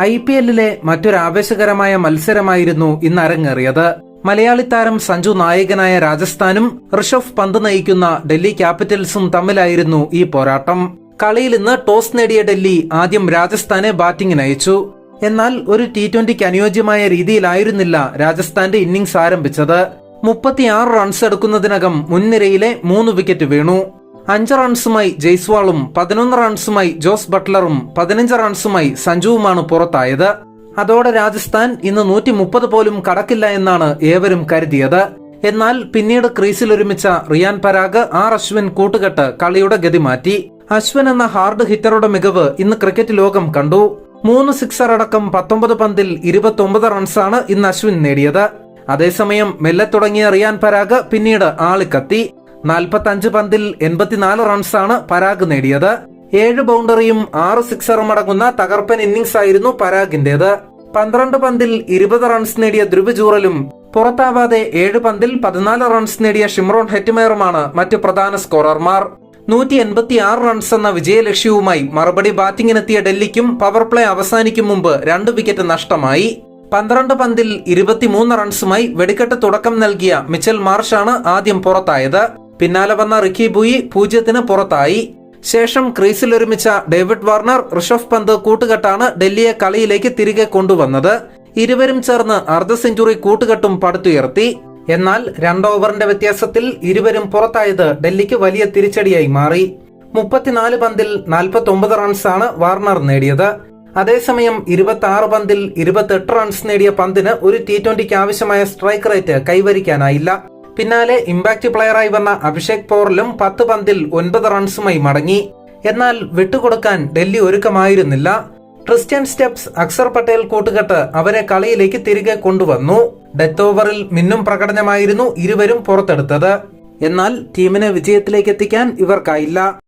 I P എല്ലിലെ മറ്റൊരു ആവേശകരമായ മത്സരമായിരുന്നു ഇന്ന് അരങ്ങേറിയത് മലയാളി താരം സഞ്ജു നായകനായ രാജസ്ഥാനും ഋഷഭ് പന്ത് നയിക്കുന്ന ഡൽഹി ക്യാപിറ്റൽസും തമ്മിലായിരുന്നു ഈ പോരാട്ടം. കളിയിൽ ഇന്ന് ടോസ് നേടിയ ഡൽഹി ആദ്യം രാജസ്ഥാനെ ബാറ്റിംഗിന് അയച്ചു എന്നാൽ ഒരു ടി ട്വന്റിക്ക് അനുയോജ്യമായ രീതിയിലായിരുന്നില്ല രാജസ്ഥാന്റെ ഇന്നിംഗ്സ് ആരംഭിച്ചത്. മുപ്പത്തിയാറ് റൺസ് എടുക്കുന്നതിനകം മുൻനിരയിലെ മൂന്ന് വിക്കറ്റ് വീണു. അഞ്ച് റൺസുമായി ജയ്സ്വാളും പതിനൊന്ന് റൺസുമായി ജോസ് ബട്ട്ലറും പതിനഞ്ച് റൺസുമായി സഞ്ജുവുമാണ് പുറത്തായത്. അതോടെ രാജസ്ഥാൻ ഇന്ന് നൂറ്റി മുപ്പത് പോലും കടക്കില്ല എന്നാണ് ഏവരും കരുതിയത്. എന്നാൽ പിന്നീട് ക്രീസിൽ ഒരുമിച്ച റിയാൻ പരാഗ് ആർ അശ്വിൻ കൂട്ടുകെട്ട് കളിയുടെ ഗതി മാറ്റി. അശ്വിൻ എന്ന ഹാർഡ് ഹിറ്ററുടെ മികവ് ഇന്ന് ക്രിക്കറ്റ് ലോകം കണ്ടു. മൂന്ന് സിക്സർ അടക്കം പത്തൊമ്പത് പന്തിൽ ഇരുപത്തി റൺസാണ് ഇന്ന് അശ്വിൻ നേടിയത്. അതേസമയം മെല്ലെ തുടങ്ങിയ റിയാൻ പരാഗ് പിന്നീട് ആളിക്കത്തി. നാൽപ്പത്തഞ്ച് പന്തിൽ എൺപത്തിനാല് റൺസാണ് പരാഗ് നേടിയത്. ഏഴ് ബൗണ്ടറിയും ആറ് സിക്സറും അടങ്ങുന്ന തകർപ്പൻ ഇന്നിംഗ്സ് ആയിരുന്നു പരാഗിന്റേത്. പന്ത്രണ്ട് പന്തിൽ ഇരുപത് റൺസ് നേടിയ ധ്രുവ് ജൂറലും പുറത്താവാതെ ഏഴ് പന്തിൽ പതിനാല് റൺസ് നേടിയ ഷിമ്രോൺ ഹെറ്റിമേറുമാണ് മറ്റ് പ്രധാന സ്കോറർമാർ. നൂറ്റി എൺപത്തി ആറ് റൺസ് എന്ന വിജയലക്ഷ്യവുമായി മറുപടി ബാറ്റിംഗിനെത്തിയ ഡൽഹിക്കും പവർ പ്ലേ അവസാനിക്കും മുമ്പ് രണ്ട് വിക്കറ്റ് നഷ്ടമായി. പന്ത്രണ്ട് പന്തിൽ ഇരുപത്തിമൂന്ന് റൺസുമായി വെടിക്കെട്ട് തുടക്കം നൽകിയ മിച്ചൽ മാർഷാണ് ആദ്യം പുറത്തായത്. പിന്നാലെ വന്ന റിക്കി ബുയി പൂജ്യത്തിന് പുറത്തായി. ശേഷം ക്രീസിൽ ഒരുമിച്ച ഡേവിഡ് വാർണർ ഋഷഭ് പന്ത് കൂട്ടുകെട്ടാണ് ഡൽഹിയെ കളിയിലേക്ക് തിരികെ കൊണ്ടുവന്നത്. ഇരുവരും ചേർന്ന് അർദ്ധ സെഞ്ചുറി കൂട്ടുകെട്ടും പടുത്തുയർത്തി. എന്നാൽ രണ്ട് ഓവറിന്റെ വ്യത്യാസത്തിൽ ഇരുവരും പുറത്തായത് ഡൽഹിക്ക് വലിയ തിരിച്ചടിയായി മാറി. മുപ്പത്തിനാല് പന്തിൽ നാൽപ്പത്തി ഒമ്പത് റൺസാണ് വാർണർ നേടിയത്. അതേസമയം ഇരുപത്തി ആറ് പന്തിൽ ഇരുപത്തെട്ട് റൺസ് നേടിയ പന്തിന് ഒരു ടി ട്വന്റിക്ക് ആവശ്യമായ സ്ട്രൈക്ക് റേറ്റ് കൈവരിക്കാനായില്ല. പിന്നാലെ ഇമ്പാക്ട് പ്ലെയറായി വന്ന അഭിഷേക് പോറലും പത്ത് പന്തിൽ ഒൻപത് റൺസുമായി മടങ്ങി. എന്നാൽ വിട്ടുകൊടുക്കാൻ ഡൽഹി ഒരുക്കമായിരുന്നില്ല. ക്രിസ്ത്യൻ സ്റ്റെപ്സ് അക്സർ പട്ടേൽ കൂട്ടുകെട്ട് അവരെ കളിയിലേക്ക് തിരികെ കൊണ്ടുവന്നു. ഡെത്ത് ഓവറിൽ മിന്നും പ്രകടനമായിരുന്നു ഇരുവരും പുറത്തെടുത്തത്. എന്നാൽ ടീമിനെ വിജയത്തിലേക്ക് എത്തിക്കാൻ ഇവർക്കായില്ല.